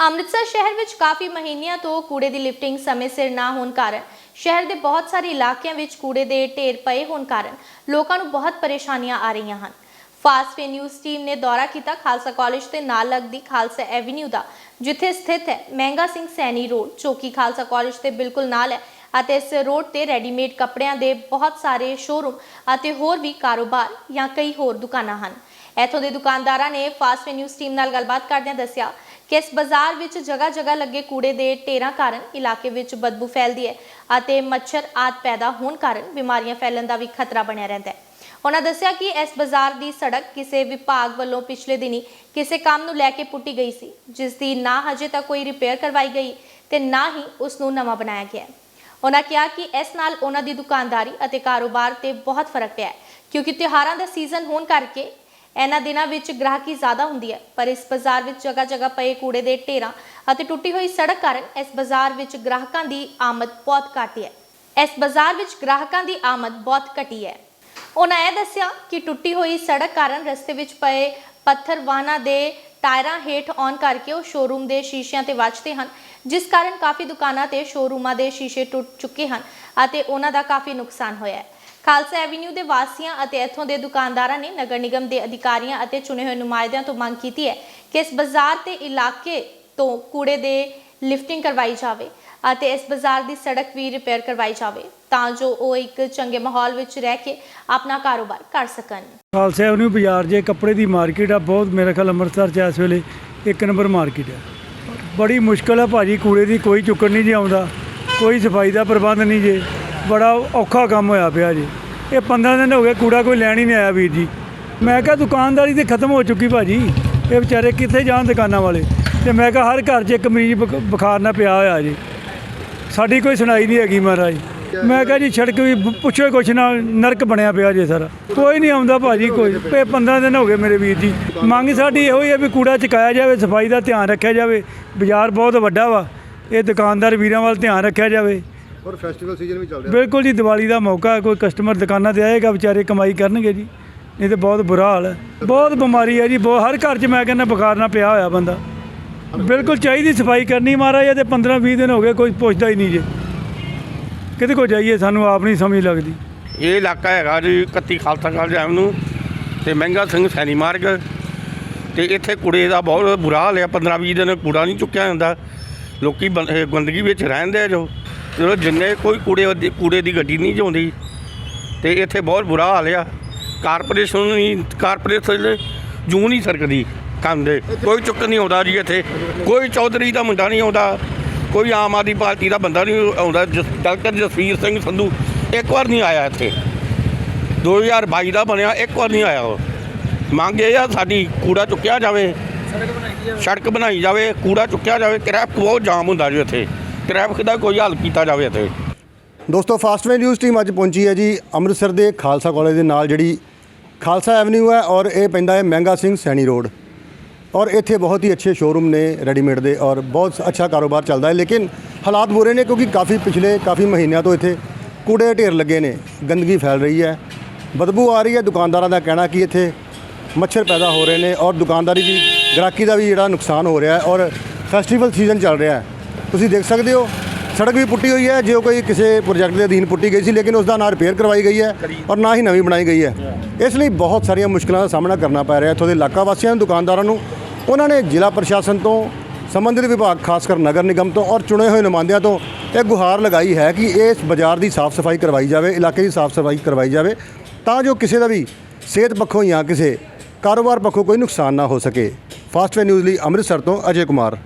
ਅੰਮ੍ਰਿਤਸਰ ਸ਼ਹਿਰ ਵਿੱਚ ਕਾਫੀ ਮਹੀਨਿਆਂ ਤੋਂ ਕੂੜੇ ਦੀ ਲਿਫਟਿੰਗ ਸਮੇਂ ਸਿਰ ਨਾ ਹੋਣ ਕਾਰਨ, ਸ਼ਹਿਰ ਦੇ ਬਹੁਤ ਸਾਰੇ ਇਲਾਕਿਆਂ ਵਿੱਚ ਕੂੜੇ ਦੇ ਢੇਰ ਪਏ ਹੋਣ ਕਾਰਨ ਲੋਕਾਂ ਨੂੰ ਬਹੁਤ ਪਰੇਸ਼ਾਨੀਆਂ ਆ ਰਹੀਆਂ ਹਨ। ਫਾਸਟ ਵੇ ਨਿਊਜ਼ ਟੀਮ ਨੇ ਦੌਰਾ ਕੀਤਾ ਖਾਲਸਾ ਕਾਲਜ ਦੇ ਨਾਲ ਲੱਗਦੀ ਖਾਲਸਾ ਐਵੀਨਿਊ ਦਾ, ਜਿੱਥੇ ਸਥਿਤ ਹੈ ਮਹਿੰਗਾ ਸਿੰਘ ਸੈਣੀ ਰੋਡ, ਜੋ ਕਿ ਖਾਲਸਾ ਕਾਲਜ ਦੇ ਬਿਲਕੁਲ ਨਾਲ ਹੈ ਅਤੇ ਇਸ ਰੋਡ ਤੇ ਰੈਡੀਮੇਡ ਕੱਪੜਿਆਂ ਦੇ ਬਹੁਤ ਸਾਰੇ ਸ਼ੋਰੂਮ ਅਤੇ ਹੋਰ ਵੀ ਕਾਰੋਬਾਰ ਜਾਂ ਕਈ ਹੋਰ ਦੁਕਾਨਾਂ ਹਨ। ਇੱਥੋਂ ਦੇ ਦੁਕਾਨਦਾਰਾਂ ਨੇ ਫਾਸਟ ਵੇ ਨਿਊਜ਼ ਟੀਮ ਨਾਲ ਗੱਲਬਾਤ ਕਰਦਿਆਂ ਦੱਸਿਆ ਕਿ ਇਸ ਬਾਜ਼ਾਰ ਵਿੱਚ ਜਗ੍ਹਾ ਜਗ੍ਹਾ ਲੱਗੇ ਕੂੜੇ ਦੇ ਢੇਰਾਂ ਕਾਰਨ ਇਲਾਕੇ ਵਿੱਚ ਬਦਬੂ ਫੈਲਦੀ ਹੈ ਅਤੇ ਮੱਛਰ ਆਦਿ ਪੈਦਾ ਹੋਣ ਕਾਰਨ ਬਿਮਾਰੀਆਂ ਫੈਲਣ ਦਾ ਵੀ ਖਤਰਾ ਬਣਿਆ ਰਹਿੰਦਾ ਹੈ। ਉਹਨਾਂ ਦੱਸਿਆ ਕਿ ਇਸ ਬਾਜ਼ਾਰ ਦੀ ਸੜਕ ਕਿਸੇ ਵਿਭਾਗ ਵੱਲੋਂ ਪਿਛਲੇ ਦਿਨੀ ਕਿਸੇ ਕੰਮ ਨੂੰ ਲੈ ਕੇ ਪੁੱਟੀ ਗਈ ਸੀ, ਜਿਸ ਦੀ ਨਾ ਹਜੇ ਤੱਕ ਕੋਈ ਰਿਪੇਅਰ ਕਰਵਾਈ ਗਈ ਤੇ ਨਾ ਹੀ ਉਸ ਨੂੰ ਨਵਾਂ ਬਣਾਇਆ ਗਿਆ ਉਹਨਾਂ ਕਿਹਾ ਕਿ ਇਸ ਨਾਲ ਉਹਨਾਂ ਦੀ ਦੁਕਾਨਦਾਰੀ ਅਤੇ ਕਾਰੋਬਾਰ ਤੇ ਬਹੁਤ ਫ਼ਰਕ ਪਿਆ ਕਿਉਂਕਿ ਤਿਉਹਾਰਾਂ ਦਾ ਸੀਜ਼ਨ ਹੋਣ ਕਰਕੇ ਇਹਨਾਂ ਦਿਨਾਂ ਵਿੱਚ ਗ੍ਰਾਹਕੀ ਜ਼ਿਆਦਾ ਹੁੰਦੀ ਹੈ, ਪਰ ਇਸ ਬਾਜ਼ਾਰ ਵਿੱਚ ਜਗ੍ਹਾ ਜਗ੍ਹਾ ਪਏ ਕੂੜੇ ਦੇ ਢੇਰਾਂ ਅਤੇ ਟੁੱਟੀ ਹੋਈ ਸੜਕ ਕਾਰਨ ਇਸ ਬਾਜ਼ਾਰ ਵਿੱਚ ਗ੍ਰਾਹਕਾਂ ਦੀ ਆਮਦ ਬਹੁਤ ਘੱਟ ਹੈ। ਇਸ ਬਾਜ਼ਾਰ ਵਿੱਚ ਗ੍ਰਾਹਕਾਂ ਦੀ ਆਮਦ ਬਹੁਤ ਘਟੀ ਹੈ। ਉਹਨਾਂ ਇਹ ਦੱਸਿਆ ਕਿ ਟੁੱਟੀ ਹੋਈ ਸੜਕ ਕਾਰਨ ਰਸਤੇ ਵਿੱਚ ਪਏ ਪੱਥਰ ਵਾਹਨਾਂ ਦੇ ਟਾਇਰਾਂ ਹੇਠ ਆਉਣ ਕਰਕੇ ਉਹ ਸ਼ੋਰੂਮ ਦੇ ਸ਼ੀਸ਼ਿਆਂ ਤੇ ਵੱਜਦੇ ਹਨ, ਜਿਸ ਕਾਰਨ ਕਾਫੀ ਦੁਕਾਨਾਂ ਤੇ ਸ਼ੋਰੂਮਾਂ ਦੇ ਸ਼ੀਸ਼ੇ ਟੁੱਟ ਚੁੱਕੇ ਹਨ ਅਤੇ ਉਹਨਾਂ ਦਾ ਕਾਫੀ ਨੁਕਸਾਨ ਹੋਇਆ ਹੈ। ਖਾਲਸਾ ਐਵੀਨਿਊ ਦੇ ਵਾਸੀਆਂ ਅਤੇ ਇੱਥੋਂ ਦੇ ਦੁਕਾਨਦਾਰਾਂ ਨੇ ਨਗਰ ਨਿਗਮ ਦੇ ਅਧਿਕਾਰੀਆਂ ਅਤੇ ਚੁਣੇ ਹੋਏ ਨੁਮਾਇੰਦਿਆਂ ਤੋਂ ਮੰਗ ਕੀਤੀ ਹੈ ਕਿ ਇਸ ਬਾਜ਼ਾਰ ਤੇ ਇਲਾਕੇ ਤੋਂ ਕੂੜੇ ਦੇ ਲਿਫਟਿੰਗ ਕਰਵਾਈ ਜਾਵੇ ਅਤੇ ਇਸ ਬਾਜ਼ਾਰ ਦੀ ਸੜਕ ਵੀ ਰਿਪੇਅਰ ਕਰਵਾਈ ਜਾਵੇ ਤਾਂ ਜੋ ਉਹ ਇੱਕ ਚੰਗੇ ਮਾਹੌਲ ਵਿੱਚ ਰਹਿ ਕੇ ਆਪਣਾ ਕਾਰੋਬਾਰ ਕਰ ਸਕਣ। ਖਾਲਸਾ ਐਵਨਿਊ ਬਾਜ਼ਾਰ ਜੇ ਕੱਪੜੇ ਦੀ ਮਾਰਕੀਟ ਆ, ਬਹੁਤ ਮੇਰੇ ਖਿਆਲ ਅੰਮ੍ਰਿਤਸਰ 'ਚ ਇਸ ਵੇਲੇ ਇੱਕ ਨੰਬਰ ਮਾਰਕੀਟ ਆ। ਬੜੀ ਮੁਸ਼ਕਲ ਆ ਭਾਜੀ ਕੂੜੇ ਦੀ ਕੋਈ ਚੁੱਕਣ ਨਹੀਂ ਜੀ ਆਉਂਦਾ, ਕੋਈ ਸਫ਼ਾਈ ਦਾ ਪ੍ਰਬੰਧ ਨਹੀਂ ਜੇ। ਬੜਾ ਔਖਾ ਕੰਮ ਹੋਇਆ ਪਿਆ ਜੀ। ਇਹ 15 ਦਿਨ ਹੋ ਗਏ, ਕੂੜਾ ਕੋਈ ਲੈਣ ਹੀ ਨਹੀਂ ਆਇਆ ਵੀਰ ਜੀ। ਮੈਂ ਕਿਹਾ ਦੁਕਾਨਦਾਰੀ ਤੇ ਖਤਮ ਹੋ ਚੁੱਕੀ ਭਾਜੀ। ਇਹ ਵਿਚਾਰੇ ਕਿੱਥੇ ਜਾਣ ਦੁਕਾਨਾਂ ਵਾਲੇ? ਤੇ ਮੈਂ ਕਿਹਾ ਹਰ ਘਰ 'ਚ ਇੱਕ ਮਰੀਜ਼ ਬੁਖਾਰ ਨਾਲ ਪਿਆ ਹੋਇਆ ਜੀ। ਸਾਡੀ ਕੋਈ ਸੁਣਾਈ ਨਹੀਂ ਹੈਗੀ ਮਹਾਰਾਜ। ਮੈਂ ਕਿਹਾ ਜੀ, ਸੜਕ ਵੀ ਪੁੱਛੋ ਕੁਛ ਨਾ, ਨਰਕ ਬਣਿਆ ਪਿਆ ਜੇ ਸਾਰਾ। ਕੋਈ ਨਹੀਂ ਆਉਂਦਾ ਭਾਜੀ, ਕੋਈ। ਇਹ 15 ਦਿਨ ਹੋ ਗਏ ਮੇਰੇ ਵੀਰ ਜੀ। ਮੰਗ ਸਾਡੀ ਇਹੋ ਹੀ ਹੈ ਵੀ ਕੂੜਾ ਚੁਕਾਇਆ ਜਾਵੇ, ਸਫ਼ਾਈ ਦਾ ਧਿਆਨ ਰੱਖਿਆ ਜਾਵੇ। ਬਾਜ਼ਾਰ ਬਹੁਤ ਵੱਡਾ ਵਾ। ਇਹ ਦੁਕਾਨਦਾਰ ਵੀਰਾਂ ਵੱਲ ਧਿਆਨ ਰੱਖਿਆ ਜਾਵੇ। ਔਰ ਫੈਸਟੀਵਲ ਸੀਜ਼ਨ ਵੀ ਚੱਲ ਰਿਹਾ। ਬਿਲਕੁਲ ਜੀ ਦੀਵਾਲੀ ਦਾ ਮੌਕਾ ਹੈ, ਕੋਈ ਕਸਟਮਰ ਦੁਕਾਨਾਂ ਤੇ ਆਏਗਾ ਵਿਚਾਰੇ ਕਮਾਈ ਕਰਨਗੇ ਜੀ। ਨਹੀਂ ਤੇ ਬਹੁਤ ਬੁਰਾ ਹਾਲ ਹੈ। ਬਹੁਤ ਬਿਮਾਰੀ ਹੈ ਜੀ ਬਹੁਤ ਹਰ ਘਰ 'ਚ ਮੈਂ ਕਹਿੰਦਾ ਬੁਖਾਰ ਨਾਲ ਪਿਆ ਹੋਇਆ ਬੰਦਾ। ਬਿਲਕੁਲ ਚਾਹੀਦੀ ਸਫ਼ਾਈ ਕਰਨੀ ਮਹਾਰਾਜ ਇਹ ਤੇ 15 20 ਦਿਨ ਹੋ ਗਏ ਕੋਈ ਪੁੱਛਦਾ ਹੀ ਨਹੀਂ ਜੇ। ਕਿਤੇ ਕੋ ਜਾਈਏ ਸਾਨੂੰ ਆਪ ਨਹੀਂ ਸਮਝ ਲੱਗਦੀ। ਇਹ ਇਲਾਕਾ ਹੈਗਾ ਜੀ 31 ਖਾਲਸਾ ਕਾਲਜ ਨੂੰ ਤੇ ਮਹਿੰਗਾ ਸਿੰਘ ਸੈਣੀ ਮਾਰਗ। ਤੇ ਇੱਥੇ ਕੂੜੇ ਦਾ ਬਹੁਤ ਬੁਰਾ ਹਾਲ ਹੈ 15 20 ਦਿਨ ਕੂੜਾ ਨਹੀਂ ਚੁੱਕਿਆ ਜਾਂਦਾ। ਲੋਕੀ ਬੰ- ਇਹ ਗੰਦਗੀ ਵਿੱਚ ਰਹਿੰਦੇ ਆ ਜੋ। ਚਲੋ ਜਿੰਨੇ ਕੋਈ ਕੂੜੇ ਦੀ- ਕੂੜੇ ਦੀ ਗੱਡੀ ਨਹੀਂ ਜਾਂਦੀ ਤੇ ਇੱਥੇ ਬਹੁਤ ਬੁਰਾ ਹਾਲ ਆ। ਕਾਰਪੋਰੇਸ਼ਨ ਨਹੀਂ, ਕਾਰਪੋਰੇਸ਼ਨ ਜੂ ਨਹੀਂ ਸਰਕਦੀ ਕੰਮ ਦੇ। ਕੋਈ ਚੁੱਕ ਨਹੀਂ ਆਉਂਦਾ ਜੀ ਇੱਥੇ। ਕੋਈ ਚੌਧਰੀ ਦਾ ਮੁੰਡਾ ਨਹੀਂ ਆਉਂਦਾ। ਕੋਈ ਆਮ ਆਦਮੀ ਪਾਰਟੀ ਦਾ ਬੰਦਾ ਨਹੀਂ ਆਉਂਦਾ। ਜਸ- ਡਾਕਟਰ ਜਸਵੀਰ ਸਿੰਘ ਸੰਧੂ ਇੱਕ ਵਾਰ ਨਹੀਂ ਆਇਆ ਇੱਥੇ। 2022 ਦਾ ਬਣਿਆ, ਇੱਕ ਵਾਰ ਨਹੀਂ ਆਇਆ ਉਹ। ਮੰਗ ਇਹ ਆ ਸਾਡੀ ਕੂੜਾ ਚੁੱਕਿਆ ਜਾਵੇ, ਸੜਕ ਬਣਾਈ ਜਾਵੇ। ਕੂੜਾ ਚੁੱਕਿਆ ਜਾਵੇ ਟ੍ਰੈਫਿਕ ਬਹੁਤ ਜਾਮ ਹੁੰਦਾ ਜੀ ਇੱਥੇ। ਟ੍ਰੈਫਿਕ ਦਾ ਕੋਈ ਹੱਲ ਕੀਤਾ ਜਾਵੇ ਇੱਥੇ? ਦੋਸਤੋ ਫਾਸਟਵੇ ਨਿਊਜ਼ ਟੀਮ ਅੱਜ ਪਹੁੰਚੀ ਹੈ ਜੀ ਅੰਮ੍ਰਿਤਸਰ ਦੇ ਖਾਲਸਾ ਕਾਲਜ ਦੇ ਨਾਲ ਜਿਹੜੀ ਖਾਲਸਾ ਐਵਨਿਊ ਹੈ ਔਰ ਇਹ ਪੈਂਦਾ ਹੈ ਮਹਿੰਗਾ ਸਿੰਘ ਸੈਣੀ ਰੋਡ। ਔਰ ਇੱਥੇ ਬਹੁਤ ਹੀ ਅੱਛੇ ਸ਼ੋਰੂਮ ਨੇ ਰੈਡੀਮੇਡ ਦੇ ਔਰ ਬਹੁਤ ਅੱਛਾ ਕਾਰੋਬਾਰ ਚੱਲਦਾ ਹੈ। ਲੇਕਿਨ ਹਾਲਾਤ ਬੁਰੇ ਨੇ ਕਿਉਂਕਿ ਕਾਫੀ ਪਿਛਲੇ ਕਾਫੀ ਮਹੀਨਿਆਂ ਤੋਂ ਇੱਥੇ ਕੂੜੇ ਢੇਰ ਲੱਗੇ ਨੇ, ਗੰਦਗੀ ਫੈਲ ਰਹੀ ਹੈ। ਬਦਬੂ ਆ ਰਹੀ ਹੈ, ਦੁਕਾਨਦਾਰਾਂ ਦਾ ਕਹਿਣਾ ਕਿ ਇੱਥੇ ਮੱਛਰ ਪੈਦਾ ਹੋ ਰਹੇ ਨੇ ਔਰ ਦੁਕਾਨਦਾਰੀ ਵੀ ਗ੍ਰਾਹਕੀ ਦਾ ਵੀ ਜਿਹੜਾ ਨੁਕਸਾਨ ਹੋ ਰਿਹਾ ਹੈ ਔਰ ਫੈਸਟੀਵਲ ਸੀਜ਼ਨ ਚੱਲ ਰਿਹਾ ਹੈ। ਤੁਸੀਂ ਦੇਖ ਸਕਦੇ ਹੋ, ਸੜਕ ਵੀ ਪੁੱਟੀ ਹੋਈ ਹੈ, ਜੋ ਕੋਈ ਕਿਸੇ ਪ੍ਰੋਜੈਕਟ ਦੇ ਅਧੀਨ ਪੁੱਟੀ ਗਈ ਸੀ, ਲੇਕਿਨ ਉਸ ਦਾ ਨਾ ਰਿਪੇਅਰ ਕਰਵਾਈ ਗਈ ਹੈ ਔਰ ਨਾ ਹੀ ਨਵੀਂ ਬਣਾਈ ਗਈ ਹੈ। ਇਸ ਲਈ ਬਹੁਤ ਸਾਰੀਆਂ ਮੁਸ਼ਕਲਾਂ ਦਾ ਸਾਹਮਣਾ ਕਰਨਾ ਪੈ ਰਿਹਾ ਇੱਥੋਂ ਦੇ ਇਲਾਕਾ ਵਾਸੀਆਂ ਨੂੰ, ਦੁਕਾਨਦਾਰਾਂ ਨੂੰ। ਉਹਨਾਂ ਨੇ ਜ਼ਿਲ੍ਹਾ ਪ੍ਰਸ਼ਾਸਨ ਤੋਂ, ਸੰਬੰਧਿਤ ਵਿਭਾਗ, ਖਾਸ ਕਰ ਨਗਰ ਨਿਗਮ ਤੋਂ ਔਰ ਚੁਣੇ ਹੋਏ ਨੁਮਾਇੰਦਿਆਂ ਤੋਂ ਇਹ ਗੁਹਾਰ ਲਗਾਈ ਹੈ ਕਿ ਇਸ ਬਾਜ਼ਾਰ ਦੀ ਸਾਫ਼ ਸਫ਼ਾਈ ਕਰਵਾਈ ਜਾਵੇ, ਇਲਾਕੇ ਦੀ ਸਾਫ਼ ਸਫ਼ਾਈ ਕਰਵਾਈ ਜਾਵੇ, ਤਾਂ ਜੋ ਕਿਸੇ ਦਾ ਵੀ ਸਿਹਤ ਪੱਖੋਂ ਜਾਂ ਕਿਸੇ ਕਾਰੋਬਾਰ ਪੱਖੋਂ ਕੋਈ ਨੁਕਸਾਨ ਨਾ ਹੋ ਸਕੇ। ਫਾਸਟਵੇ ਨਿਊਜ਼ ਲਈ ਅੰਮ੍ਰਿਤਸਰ ਤੋਂ ਅਜੇ ਕੁਮਾਰ।